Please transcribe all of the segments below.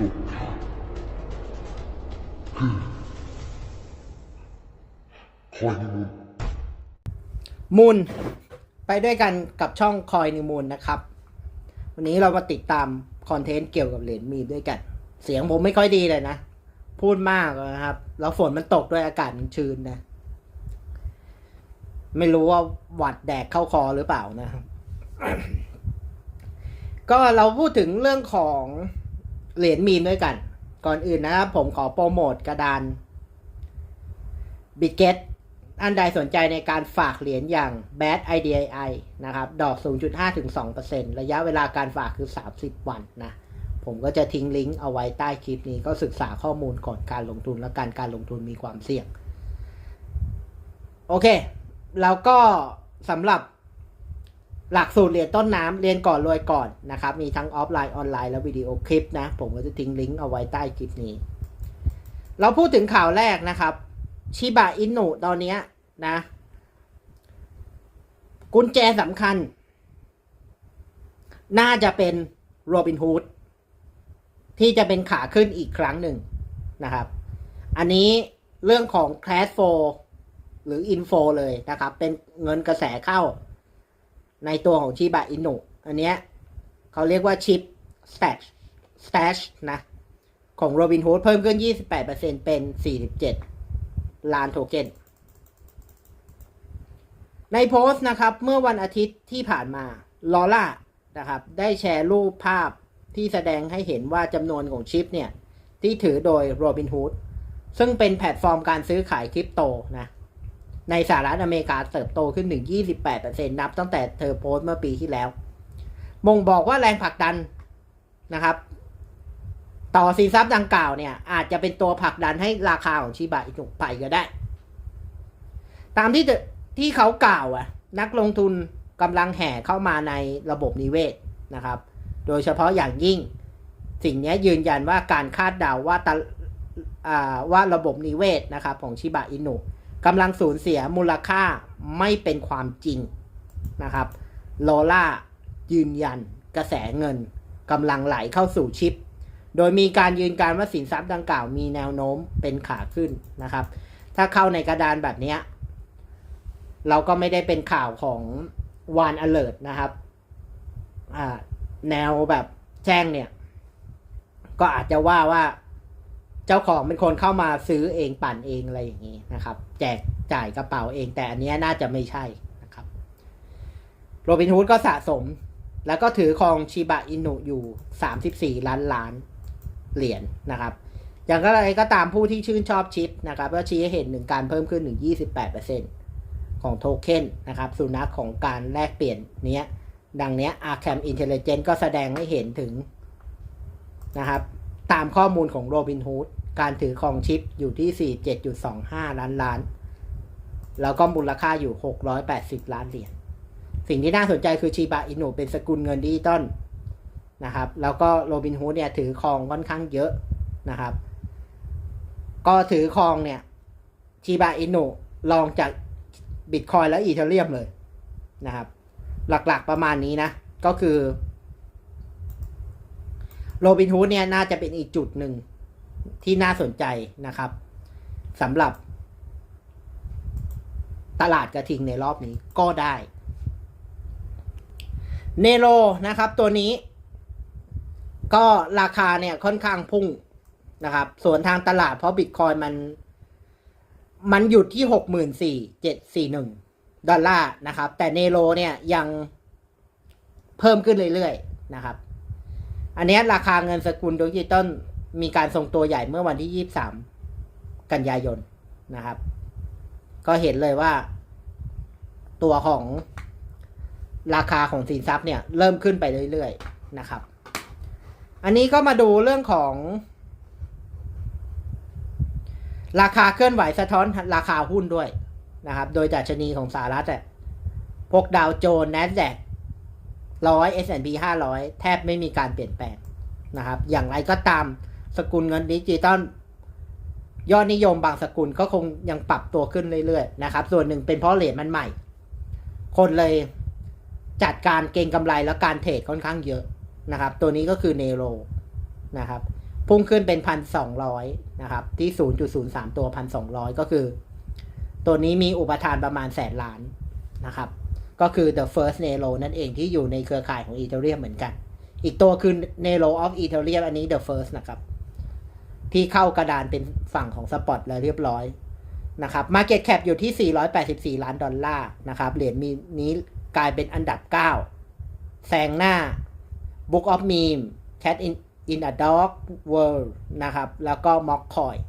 สุดคือคอยนิมูลมูลไปด้วยกันกับช่องคอยนิมูลนะครับ วันนี้เรามาติดตามคอนเทนต์เกี่ยวกับเหรียญมีดด้วยกัน เสียงผมไม่ค่อยดีเลยนะ พูดมากนะครับ แล้วฝนมันตกด้วยอากาศมันชื้นนะ ไม่รู้ว่าหวัดแดกเข้าคอหรือเปล่านะครับก็เราพูดถึงเรื่องของ เหรียญมีมด้วยกัน ก่อนอื่นนะครับ ผมขอโปรโมทกระดานบิเกตอันใดสนใจในการฝากเหรียญอย่าง Bad IDI นะครับ ดอก 0.5ถึง2%ระยะเวลาการฝากคือ 30 วันนะ ผมก็จะทิ้งลิงก์เอาไว้ใต้คลิปนี้ก็ศึกษาข้อมูลก่อนการลงทุนและการการลงทุนมีความเสี่ยง โอเค แล้วก็สำหรับ หลักสูตรเรียนต้นน้ำเรียนก่อนรวยก่อนนะครับ มีทั้งออฟไลน์ออนไลน์และวิดีโอคลิปนะ ผมก็จะทิ้งลิงก์เอาไว้ใต้คลิปนี้ เราพูดถึงข่าวแรกนะครับชิบะอินุตอนนี้นะ กุญแจสำคัญ น่าจะเป็นโรบินฮูดที่จะเป็นขาขึ้นอีกครั้งหนึ่งนะครับ อันนี้เรื่องของ Class 4 หรือ Info เลยนะครับ เป็นเงินกระแสเข้า ในตัวของชิบะอินุอันเนี้ยเขาเรียกว่าชิป stash stash นะ ของ Robinhood เพิ่มขึ้น 28%เป็น 47 ล้านโทเค็นในโพสต์นะครับ เมื่อวันอาทิตย์ที่ผ่านมาลอล่านะครับ ได้แชร์รูปภาพที่แสดงให้เห็นว่าจำนวนของชิปเนี่ย ที่ถือโดย Robinhood ซึ่งเป็นแพลตฟอร์มการซื้อขายคริปโตนะ ในสหรัฐอเมริกาเติบโตขึ้นถึง 28%นับตั้งแต่เธอโพสต์เมื่อปีที่แล้วบ่งบอกว่าแรงผลักดันนะครับ ต่อสินทรัพย์ดังกล่าวเนี่ย อาจจะเป็นตัวผลักดันให้ราคาของชิบะอินุไปก็ได้ ตามที่ที่เขากล่าวอะ นักลงทุนกำลังแห่เข้ามาในระบบนิเวศนะครับ โดยเฉพาะอย่างยิ่ง สิ่งนี้ยืนยันว่าการคาดเดาว่าตะอ่าว่าระบบนิเวศนะครับ ของชิบะอินุ กำลังสูญเสียมูลค่าไม่เป็นความจริงนะครับโลล่ายืนยันกระแสเงินกำลังไหลเข้าสู่ชิป โดยมีการยืนการว่าสินทรัพย์ดังกล่าวมีแนวโน้มเป็นขาขึ้นนะครับ ถ้าเข้าในกระดานแบบนี้ เราก็ไม่ได้เป็นข่าวของวานอเลิร์นะครับแนวแบบแจ้งเนี่ย ก็อาจจะว่าว่า เจ้าของเป็นคนเข้ามาซื้อเองปั่นเองอะไรอย่างนี้นะครับ แจกจ่ายกระเป๋าเองแต่อันนี้น่าจะไม่ใช่นะครับโรบินฮูดก็สะสม แล้วก็ถือครองชิบะอินุอยู่ 34 ล้านล้านเหรียญนะครับ อย่างไรก็ตามผู้ที่ชื่นชอบชิปนะครับก็ชี้ให้เห็นถึงการเพิ่มขึ้นถึง 28%ของโทเค็นนะครับสุนัขของการแลกเปลี่ยนเนี้ยดังเนี้ย Arkham Intelligence ก็แสดงให้เห็นถึงนะครับ ตามข้อมูลของ Robinhood การถือครองชิปอยู่ที่ 47.25 ล้านล้าน แล้วก็มูลค่าอยู่ 680 ล้านเหรียญ สิ่งที่น่าสนใจคือชีบะอินุเป็นสกุลเงินดิจิตอลนะครับ แล้วก็โรบินฮูดเนี่ยถือครองค่อนข้างเยอะนะครับ ก็ถือครองเนี่ยชีบะอินุลองจากบิตคอยและอีเทเรียมเลยนะครับ หลักๆประมาณนี้นะ ก็คือโรบินฮูดเนี่ยน่าจะเป็นอีกจุดหนึ่ง ที่น่าสนใจนะครับสำหรับตลาดกระทิงในรอบนี้ก็ได้เนโรนะครับตัวนี้ ก็ราคาเนี่ยค่อนข้างพุ่งนะครับ ส่วนทางตลาดเพราะบิตคอยมัน มันหยุดที่หกหมื่นสี่เจ็ดสี่หนึ่งดอลลาร์นะครับ แต่เนโรเนี่ยยังเพิ่มขึ้นเรื่อยๆนะครับ อันนี้ราคาเงินสกุลดิจิตอล มีการทรงตัวใหญ่เมื่อวันที่ยี่สามกันยายนนะครับ ก็เห็นเลยว่า ตัวของราคาของสินทรัพย์เนี่ย เริ่มขึ้นไปเรื่อยๆนะครับ อันนี้ก็มาดูเรื่องของ ราคาเคลื่อนไหวสะท้อนราคาหุ้นด้วยนะครับ โดยดัชนีของสหรัฐอะพวกดาวโจนส์ NASDAQ ร้อย S&P 500 แทบไม่มีการเปลี่ยนแปลงนะครับ อย่างไรก็ตาม สกุลเงินดิจิตอลยอดนิยมบางสกุลก็คงยังปรับตัวขึ้นเรื่อยๆนะครับ ส่วนหนึ่งเป็นเพราะเหรียญมันใหม่ คนเลยจัดการเก็งกำไรและการเทรดค่อนข้างเยอะนะครับ ตัวนี้ก็คือเนโรนะครับ พุ่งขึ้นเป็นพันสองร้อยนะครับ ที่ศูนย์จุดศูนย์สามตัวพันสองร้อยก็คือ ตัวนี้มีอุปทานประมาณแสนล้านนะครับ ก็คือ the first Nero นั่นเองที่อยู่ในเครือข่ายของ Ethereum เหมือนกัน อีกตัวคือ Nero of Ethereum อันนี้ the first นะครับ ที่เข้ากระดานเป็นฝั่งของ Spot แล้วเรียบร้อยนะครับ Market Cap อยู่ที่ 484 ล้านดอลลาร์นะครับเหรียญมีนี้กลายเป็นอันดับ 9 แซงหน้า Book of Meme Cat in in a Dog World นะครับ แล้วก็ Mock Coin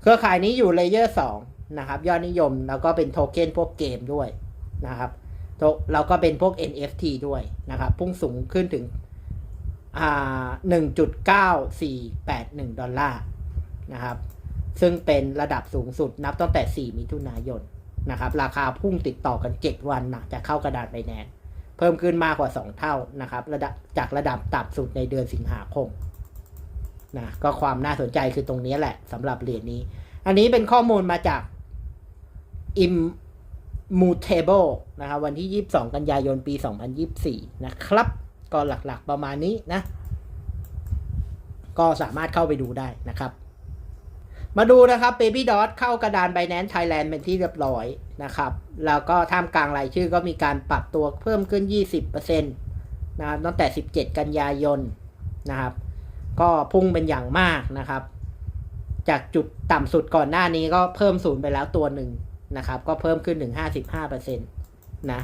เครือข่ายนี้อยู่เลเยอร์2นะครับ ยอดนิยมแล้วก็เป็นโทเค็นพวกเกมด้วยนะครับโทแล้วก็เป็นพวก NFT ด้วยนะครับ พุ่งสูงขึ้นถึง 1.9481 ดอลลาร์นะครับ ซึ่งเป็นระดับสูงสุดนับตั้งแต่ 4 มิถุนายนนะครับ ราคาพุ่งติดต่อกัน 7 วันนะจะเข้ากระดาษใบแนนเพิ่มขึ้นมากกว่า 2 เท่านะครับระดับจากระดับต่ำสุดในเดือนสิงหาคมนะก็ความน่าสนใจคือตรงนี้แหละสำหรับเหรียญนี้ อันนี้เป็นข้อมูลมาจาก Immutable นะครับวันที่ 22 กันยายนปี 2024 นะครับ ก็หลักๆประมาณนี้นะ ก็สามารถเข้าไปดูได้นะครับ มาดูนะครับ Baby Dot เข้ากระดาน Binance Thailand เป็นที่เรียบร้อยนะครับ แล้วก็ท่ามกลางรายชื่อก็มีการปรับตัวเพิ่มขึ้น 20%นะครับตั้งแต่ 17 กันยายนนะครับ ก็พุ่งเป็นอย่างมากนะครับ จากจุดต่ำสุดก่อนหน้านี้ก็เพิ่มศูนย์ไปแล้วตัวหนึ่งนะครับ ก็เพิ่มขึ้นถึง 55%นะ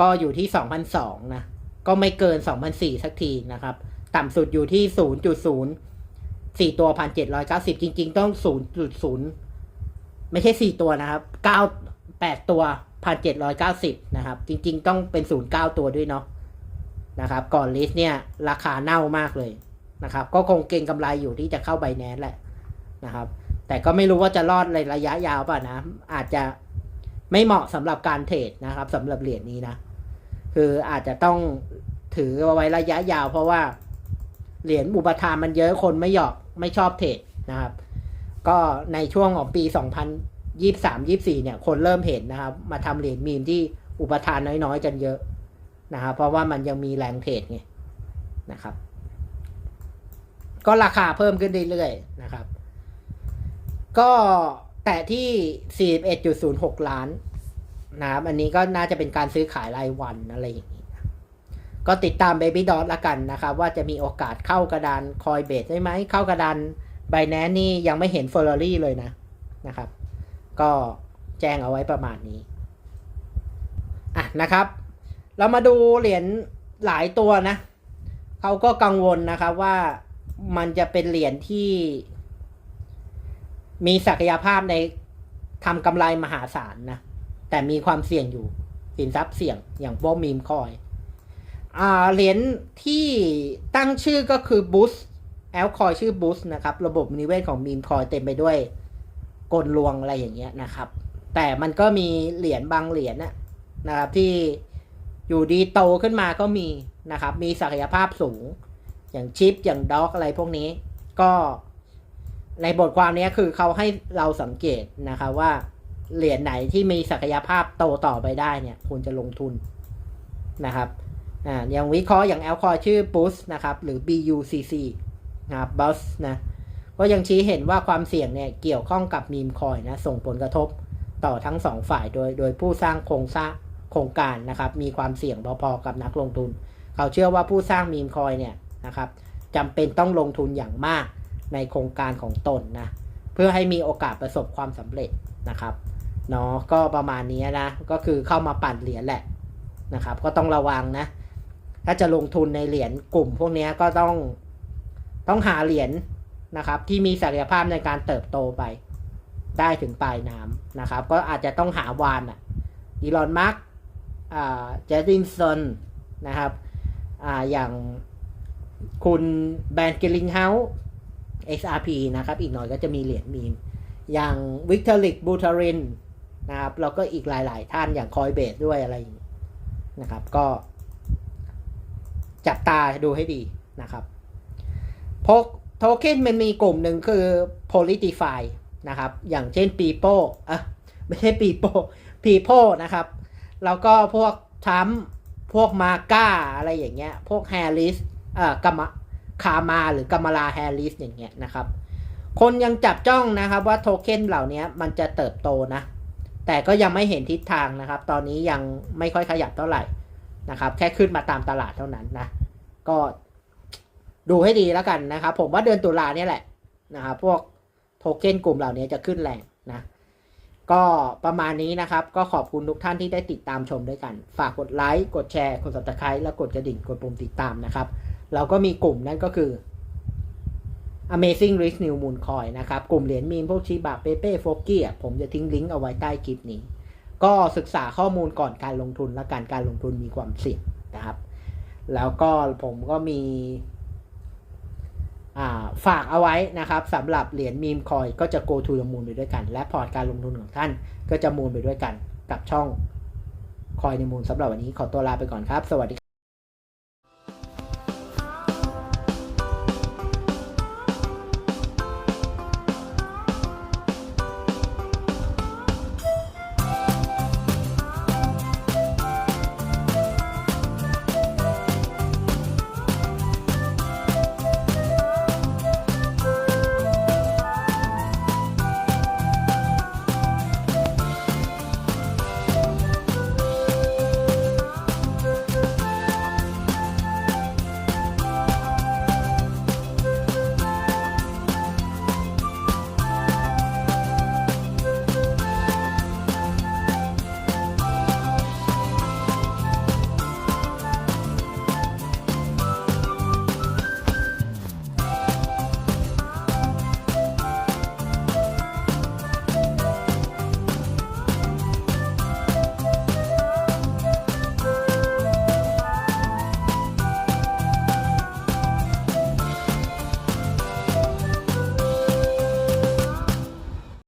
ก็อยู่ที่ 2,002นะ ก็ไม่เกิน 2,004 สักทีนะครับ ต่ำสุดอยู่ที่ 0.0 4 ตัว 1,790 จริง ๆ ต้อง 0.0 ไม่ใช่ 4 ตัวนะครับ 9 8 ตัว 1,790 นะครับ จริง ๆ ต้องเป็น 09 ตัวด้วยเนาะนะครับ ก่อนลิสต์เนี่ย ราคาเน่ามากเลยนะครับ ก็คงเก่งกำไรอยู่ที่จะเข้าไบแนนแหละนะครับ แต่ก็ไม่รู้ว่าจะรอดในระยะยาวป่ะนะ อาจจะไม่เหมาะสำหรับการเทรดนะครับสำหรับเหรียญนี้นะคืออาจจะต้อง ถือเอาไว้ระยะยาว เพราะว่าเหรียญอุปทานมันเยอะคนไม่หยอกไม่ชอบเทรดนะครับ ก็ในช่วงของปี 2023 24 เนี่ย คนเริ่มเห็นนะครับ มาทำเหรียญมีมที่อุปทานน้อยๆกันเยอะนะครับ เพราะว่ามันยังมีแรงเทรดไงนะครับ ก็ราคาเพิ่มขึ้นเรื่อยๆนะครับ ก็แต่ที่ 41.06 ล้านนะครับ อันนี้ก็น่าจะเป็นการซื้อขายรายวันอะไรอย่างนี้ ก็ติดตาม Baby Dot ละกันนะครับ ว่าจะมีโอกาสเข้ากระดานคอยเบสได้ไหม เข้ากระดานไบแนนนี่ยังไม่เห็น Ferrari เลยนะนะครับ ก็แจ้งเอาไว้ประมาณนี้อะนะครับ เรามาดูเหรียญหลายตัวนะเขาก็กังวลนะครับว่ามันจะเป็นเหรียญที่มีศักยภาพในทำกำไรมหาศาลนะ แต่มีความเสี่ยงอยู่ สินทรัพย์เสี่ยงอย่างพวกมีมคอย เหรียญที่ตั้งชื่อก็คือบูสแอลคอยชื่อบูสนะครับ ระบบนิเวศของมีมคอยเต็มไปด้วยกลลวงอะไรอย่างเงี้ยนะครับ แต่มันก็มีเหรียญบางเหรียญนะนะครับที่อยู่ดีโตขึ้นมาก็มีนะครับ มีศักยภาพสูง อย่างชิปอย่างด็อกอะไรพวกนี้ ก็ในบทความนี้คือเขาให้เราสังเกตนะคะว่าเหรียญไหนที่มีศักยภาพโตต่อไปได้เนี่ยควรจะลงทุนนะครับ อ่าอย่างวิเคราะห์อย่างแอลคอยชื่อ Boost นะครับ หรือ BUCC นะครับ Bus นะ ก็ยังชี้เห็นว่าความเสี่ยงเนี่ยเกี่ยวข้องกับมีมคอยนะ ส่งผลกระทบต่อทั้งสองฝ่าย โดย โดยผู้สร้างโครงสร้างโครงการนะครับ มีความเสี่ยงพอๆกับนักลงทุน เขาเชื่อว่าผู้สร้างมีมคอยเนี่ยนะครับจำเป็นต้องลงทุนอย่างมากในโครงการของตนนะ เพื่อให้มีโอกาสประสบความสำเร็จนะครับเนาะก็ประมาณนี้นะ ก็คือเข้ามาปั่นเหรียญแหละนะครับ ก็ต้องระวังนะ ถ้าจะลงทุนในเหรียญกลุ่มพวกนี้ก็ต้องต้องหาเหรียญนะครับ ที่มีศักยภาพในการเติบโตไป ได้ถึงปลายน้ำนะครับ ก็อาจจะต้องหาวานอะอีลอนมาร์กอ่าเจสตินสันนะครับอ่าอย่างคุณแบรนด์เกลิงเฮาส์ XRP นะครับ อีกหน่อยก็จะมีเหรียญมีมอย่างวิกเตอริกบูทารินนะครับแล้วก็อีกหลาย ๆ ท่านอย่างคอยเบสด้วยอะไรอย่างนี้นะครับ ก็ จับตาดูให้ดีนะครับพกโทเค็นมันมีกลุ่มหนึ่งคือ politify นะครับ อย่างเช่น people อะไม่ใช่ people people นะครับ แล้วก็พวกทัมพวกมาก้าอะไรอย่างเงี้ย พวกแฮร์ริสอ่ากามคามาหรือกามาลาแฮร์ริสอย่างเงี้ยนะครับ คนยังจับจ้องนะครับว่าโทเค็นเหล่านี้มันจะเติบโตนะ แต่ก็ยังไม่เห็นทิศทางนะครับ ตอนนี้ยังไม่ค่อยขยับเท่าไหร่ นะครับ แค่ขึ้นมาตามตลาดเท่านั้นนะ ก็ดูให้ดีแล้วกันนะครับ ผมว่าเดือนตุลาเนี่ยแหละนะครับพวกโทเค็นกลุ่มเหล่านี้จะขึ้นแรงนะ ก็ประมาณนี้นะครับ ก็ขอบคุณทุกท่านที่ได้ติดตามชมด้วยกัน ฝากกดไลค์ กดแชร์ กด subscribe และกดกระดิ่ง กดปุ่มติดตามนะครับ เราก็มีกลุ่มนั่นก็คือ Amazing Rich New Moon Coin นะครับ กลุ่มเหรียญมีนพวกชิบะเปเป้โฟกี้ผมจะทิ้งลิงก์เอาไว้ใต้คลิปนี้ ก็ศึกษาข้อมูลก่อนการลงทุนและการการลงทุนมีความเสี่ยงนะครับ แล้วก็ผมก็มีฝากเอาไว้นะครับสำหรับเหรียญมีมคอยก็จะ go to the moon ไปด้วยกัน และพอร์ตการลงทุนของท่านก็จะมูลไปด้วยกันกับช่องคอยในมูลสำหรับวันนี้ขอตัวลาไปก่อนครับ สวัสดี